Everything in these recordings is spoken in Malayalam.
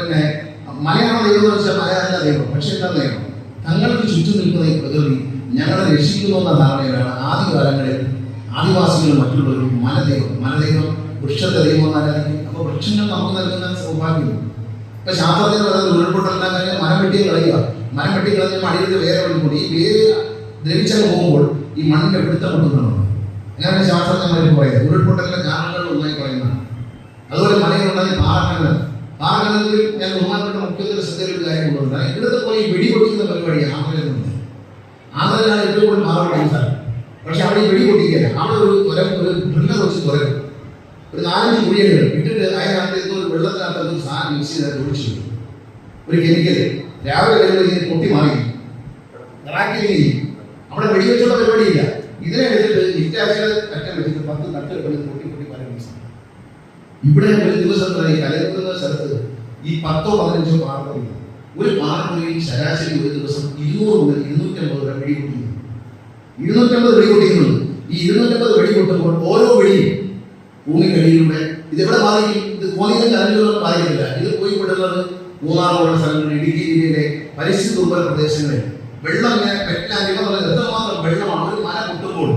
പിന്നെ മലയാള ദൈവം എന്ന് വെച്ചാൽ മലയാള ദൈവം പക്ഷെ എന്താ ദൈവം തങ്ങൾക്ക് ചുറ്റും നിൽക്കുന്ന ഈ പ്രകൃതി ഞങ്ങളെ രക്ഷിക്കുന്നു എന്ന ധാരണയിലാണ് ആദ്യകാലങ്ങളിൽ ആദിവാസികളും മറ്റുള്ളവരും മലദൈവം. മലദൈവം വൃക്ഷത്തെ ദൈവം എന്ന് ആരാധിക്കും? അപ്പോൾ വൃക്ഷങ്ങൾ നമുക്ക് നൽകുന്ന സൗഭാഗ്യം. ഇപ്പൊ ശാസ്ത്രത്തിൽ പറയുന്നത് ഉരുൾപൊട്ടലിനെ കഴിഞ്ഞാൽ മരം വെട്ടി കളയുക. മരം വെട്ടി കളഞ്ഞ അടിയിൽ വേറെ കൂടി. ഈ വേര് ദ്രവിച്ചങ്ങ് പോകുമ്പോൾ ഈ മണ്ണിന്റെ പിടുത്തം കൊണ്ടുവരണം അങ്ങനെയാണ് ശാസ്ത്രജ്ഞന്മാർ പറയുന്നത്. ഉരുൾപൊട്ടലിന്റെ കാരണങ്ങൾ ഒന്നായി പറയുന്നതാണ് അതുപോലെ മലയിലുണ്ടായ പാറക്കല്ല് പാറക്കല്ലിൽ ഞാൻ ബഹുമാനപ്പെട്ട മുഖ്യമന്ത്രി ശ്രദ്ധയിൽ ഒരു കാര്യം കൊണ്ടുവന്നത് ഇവിടുത്തെ പോയി വെടിപൊട്ടിക്കുന്ന പരിപാടി ആന്ധ്രയിലുണ്ട് ആന്ധ്രയിലാണ് ഏറ്റവും കൂടുതൽ പാറ പൊട്ടിക്കുന്ന സ്ഥലം പക്ഷെ അവിടെ ഈ വെടിപൊട്ടിക്കില്ല അവിടെ ഒരു തുരം ഒരു ഡ്രില്ലർ വെച്ച് തുറക്കും ഒരു നാലഞ്ച് കുഴിയുണ്ട് ഇട്ടിട്ട് അതിനകത്ത് എന്തോ ഒരു വെള്ളത്തിനകത്ത് എന്തോ ഒരു സാധനം മിക്സ് ചെയ്ത് ഒഴിച്ചു വെക്കും. ഒരു കെമിക്കല് രാവിലെ വരുമ്പോൾ ഇതിന് പൊട്ടി മാറി റാക്കിങ് ചെയ്യും അവിടെ വെടിവെച്ചുള്ള പരിപാടിയില്ല ഇതിനെ എടുത്തിട്ട് ഇറ്റാച്ചിയുടെ അറ്റം വെച്ചിട്ട് പത്ത് നട്ട് ഇവിടെ ഒരു ദിവസം തന്നെ കലക്കുന്ന സ്ഥലത്ത് ഈ പത്തോ പതിനഞ്ചോ പാറപ്പൊടി ഒരു പാറപ്പൊടി ശരാശരി ഒരു ദിവസം ഇരുന്നൂറ് മുതൽ ഇരുന്നൂറ്റമ്പത് വരെ വെടി പൊട്ടിക്കുന്നു. ഇരുന്നൂറ്റമ്പത് വെടി പൊട്ടിക്കുന്നുണ്ട് ഈ ഇരുന്നൂറ്റമ്പത് വെടിപൊട്ടുമ്പോൾ ഓരോ വെടിയും ഭൂമിക്കടിയിലൂടെ ഇതെവിടെ ബാധിക്കും ഇത് കോലിയും കരഞ്ഞൊന്നും ബാധിക്കില്ല ഇത് പോയി പെടുന്നത് മൂന്നാർ സ്ഥലങ്ങളിൽ ഇടുക്കി ജില്ലയിലെ പരിസ്ഥിതി ദുർബല പ്രദേശങ്ങളിൽ വെള്ളം ഇങ്ങനെ പറ്റാൻ പറയുന്നത് എത്രമാത്രം വെള്ളമാണ്? ഒരു മല പൊട്ടുമ്പോൾ.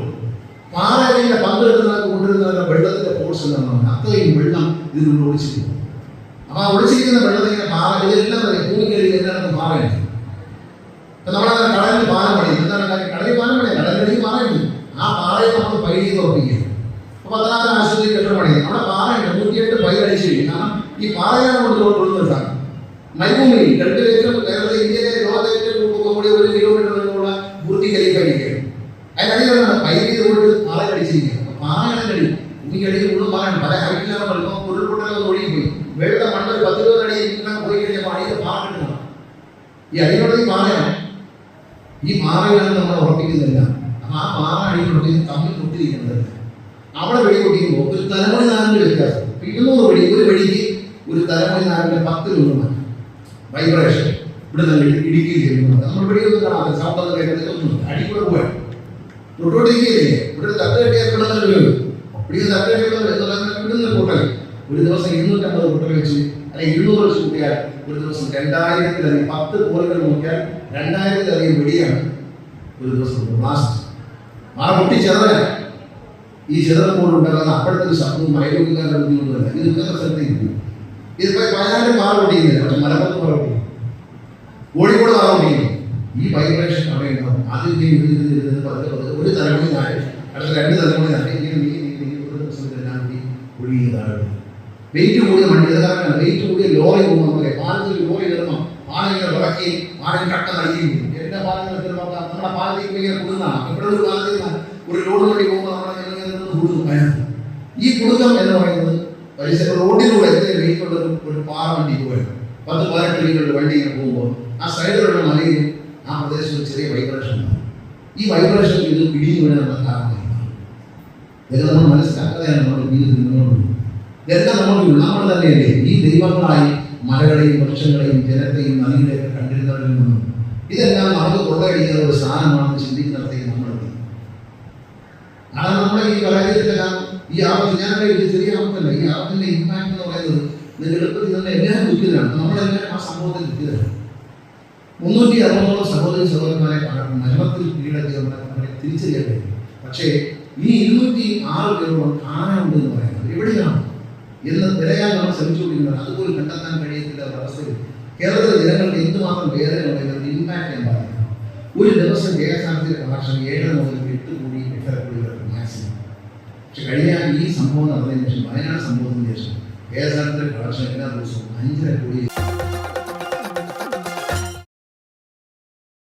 പാറയിലെ പങ്കെടുക്കുന്നവർക്ക് കൊണ്ടിരുന്നവരുടെ വെള്ളത്തിന്റെ ഫോഴ്സ് എന്താണ് അത്രയും വെള്ളം ഇതിനുള്ളിൽ ഒളിച്ചിരിക്കുന്നു അപ്പൊ ആ ഒളിച്ചിരിക്കുന്ന വെള്ളത്തിൽ ഇങ്ങനെ പാറ ഇതെല്ലാം പറയും ഭൂമിക്കടിയിൽ എല്ലായിടത്തും പാറയുണ്ട് ഇപ്പൊ നമ്മളങ്ങനെ കടലിൽ പാലം പണിയും എന്താണ് കാര്യം കടലിൽ പാലം പണിയാം കടലിൽ പാറയുണ്ട് ആ പാറയെ നമ്മൾ പൈ ചെയ്ത് ഉറപ്പിക്കുക അപ്പൊ പത്തനാപുരം ആശുപത്രി കെട്ടിടം പണിയും അവിടെ പാറയുണ്ട് നൂറ്റിയെട്ട് പൈ അടിച്ചു കഴിയും കാരണം ഈ പാറയാണ് കൊണ്ട് കൊണ്ടുവന്നിട്ടാണ് മരുഭൂമിയിൽ രണ്ട് ഏറ്റവും കേരളത്തിൽ ഇന്ത്യയിലെ ലോകത്തെ ഏറ്റവും കൂടുതൽ കൂടിയ ഒരു കിലോമീറ്റർ നീളമുള്ള ബുർജ് ഖലീഫ ഇരിക്കുകയാണ് അതിനടിയിലാണ് പൈ ചെയ്ത് കൊണ്ട് പാറ അടിച്ചിരിക്കുക അപ്പൊ പാറയാണ് അടി ഭൂമിക്കടിയിൽ മുഴുവൻ പാറയാണ് പല ഹൈറ്റിലാണ് പറയുമ്പോൾ ഉരുൾപൊട്ടലൊക്കെ ഒഴുകിപ്പോയി വെള്ളത്തെ മണ്ണ് ഒരു പത്ത് ഇരുപത് അടി ഇങ്ങനെ പോയി കഴിഞ്ഞപ്പോൾ അടിയിൽ പാറ കിട്ടുന്നു ഈ അടിയിലുള്ള ഈ പാറയാണ് ഈ പാറയാണ് നമ്മൾ ഉറപ്പിക്കുന്നില്ല അപ്പൊ ആ പാറ അടിയിലുള്ളത് തമ്മിൽ പൊട്ടിയിരിക്കുന്നത് അവിടെ വെടി പൊട്ടിക്കുമ്പോൾ ഒരു തലമുടി നാലിന്റെ വ്യത്യാസം ഇപ്പൊ ഇരുന്നൂറ് വെടി ഒരു വെടിക്ക് ഒരു തലമുടി നാലിന്റെ പത്ത് രൂപ മാറ്റം വൈബ്രേഷൻ ഇവിടെ നിന്ന് ഇടുക്കി ചെയ്യുന്നത് നമ്മൾ വെടിയൊന്നും കാണാതെ സൗണ്ട് ഒന്നും കേൾക്കുന്നത് ഒന്നും അടി കൂടെ പോയാൽ തൊട്ടോട്ടിരിക്കുകയില്ലേ ഇവിടെ ഒരു തട്ട് കെട്ടിയാൽ ഇവിടെ തന്നെ പൊട്ടൽ ഒരു ദിവസം ഇരുന്നൂറ്റമ്പത് പൊട്ടൽ വെച്ച് അല്ലെങ്കിൽ ഇരുന്നൂറ് വെച്ച് കൂട്ടിയാൽ ഒരു ദിവസം രണ്ടായിരത്തിലധികം പത്ത് കോലുകൾ നോക്കിയാൽ രണ്ടായിരത്തിലധികം വെടിയാണ് ഒരു ദിവസം മാറ പൊട്ടി ചെറുതല്ല. ഈ ചെറുപ്പോൾ ഉണ്ടാകുന്ന അപ്പോഴത്തെ ഒരു ശബ്ദവും മയക്കുകാരുടെ ബുദ്ധിമുട്ടല്ല ഇത് വേറെ സ്ഥലത്ത് ഇരിക്കും ഇതിപ്പോ വയനാട്ടിൽ മാറ പൊട്ടിയുന്നില്ല പക്ഷെ മലപ്പുറത്ത് മാറ കോഴിക്കോട് മാറ ഈ വൈബ്രേഷൻ അവിടെ ഉണ്ടാവും ഒരു തലമുറ നാല് അടുത്ത രണ്ട് തലമുറ നാല് കൂടി ഒഴുകി താഴെ വെയിറ്റ് കൂടിയ വണ്ടി ഇത് കാരണം വെയിറ്റ് കൂടിയ ലോറി പോകുമ്പോൾ നമുക്ക് പാലത്തിൽ ലോറി കയറുമ്പോൾ പാലം ഇങ്ങനെ വിളക്കി പാലം കട്ട നൽകിയും എല്ലാ പാലങ്ങൾ കയറുമ്പോൾ നമ്മുടെ പാലത്തിൽ ഇങ്ങനെ കൊടുക്കുന്നതാണ് ഇവിടെ ഒരു പാലത്തിൽ ഒരു ലോഡ് വണ്ടി പോകുമ്പോൾ നമ്മുടെ ജനങ്ങൾ നിന്ന് കൂടുന്നു അതിനകത്ത്. ഈ കുടുക്കം എന്ന് പറയുന്നത് പരിസര റോഡിലൂടെ എത്ര വെയിറ്റ് ഉള്ള ഒരു- ഒരു പാറ വണ്ടി പോയത് പത്ത് പതിനെട്ട് മീറ്റർ വണ്ടി ഇങ്ങനെ പോകുമ്പോൾ ആ സൈഡിലുള്ള മലയിൽ ആ പ്രദേശത്ത് ഒരു ചെറിയ വൈബ്രേഷൻ ഉണ്ടാവും ഈ വൈബ്രേഷൻ ഇത് പിടിഞ്ഞു വീഴാനുള്ള കാരണമാണ് ഇതൊക്കെ നമ്മൾ മനസ്സിലാക്കാതെയാണ് നമ്മുടെ ജീവിതത്തിൽ മുന്നോട്ട് പോകുന്നത്. ഇതെല്ലാം നമ്മൾ നമ്മൾ തന്നെയല്ലേ? ഈ ദൈവങ്ങളായി മലകളെയും വൃക്ഷങ്ങളെയും ജലത്തെയും നദികളെയൊക്കെ കണ്ടിരുന്നവരിൽ നിന്നും ഇതെല്ലാം നമുക്ക് കൊള്ളയടിക്കുന്ന ഒരു സാധനമാണെന്ന് ചിന്തിക്കുന്നിടത്തേക്ക് നമ്മൾ. കാരണം നമ്മുടെ ഈ പരാജയത്തിലെല്ലാം ഈ ആപത്ത് ഞാൻ ഒരു ചെറിയ ആപത്തല്ല. ഈ ആപത്തിന്റെ ഇമ്പാക്ട് എന്ന് പറയുന്നത് നിങ്ങൾ എളുപ്പത്തിൽ തന്നെ എല്ലാവരും ദുഃഖിതരാണ് നമ്മളെല്ലാവരും ആ സംഭവത്തിൽ ദുഃഖിതരാണ് മുന്നൂറ്റി അറുപതോളം സഹോദരി സഹോദരന്മാരെ മരണത്തിൽ കീഴടക്കി നമ്മളെ തിരിച്ചറിയാൻ കഴിയും. പക്ഷേ ഈ ഇരുന്നൂറ്റി ആറ് പേരോളം കാണാനുണ്ട് എന്ന് പറയുന്നത് എവിടെയാണ്? എന്ന് തിരയാൻ നമ്മൾ ശ്രമിച്ചുകൊണ്ടിരുന്നത് അതുപോലും കണ്ടെത്താൻ കഴിയത്തില്ല എന്ന അവസ്ഥയിൽ കേരളത്തിലെ ജനങ്ങൾക്ക് എന്തുമാത്രം വേദനയുണ്ട് എന്നതിന് ഇമ്പാക്ട് ഞാൻ പറയുന്നത് ഒരു ദിവസം ടി കളക്ഷൻ ഏഴര മുതൽ എട്ട് കോടി എട്ടര കോടി വരെ മാക്സിമം പക്ഷെ കഴിഞ്ഞ ഈ സംഭവം നടന്നതിന് ശേഷം വയനാട് സംഭവത്തിന് ശേഷം എസ് കളക്ഷൻ എല്ലാ ദിവസവും അഞ്ചര കോടി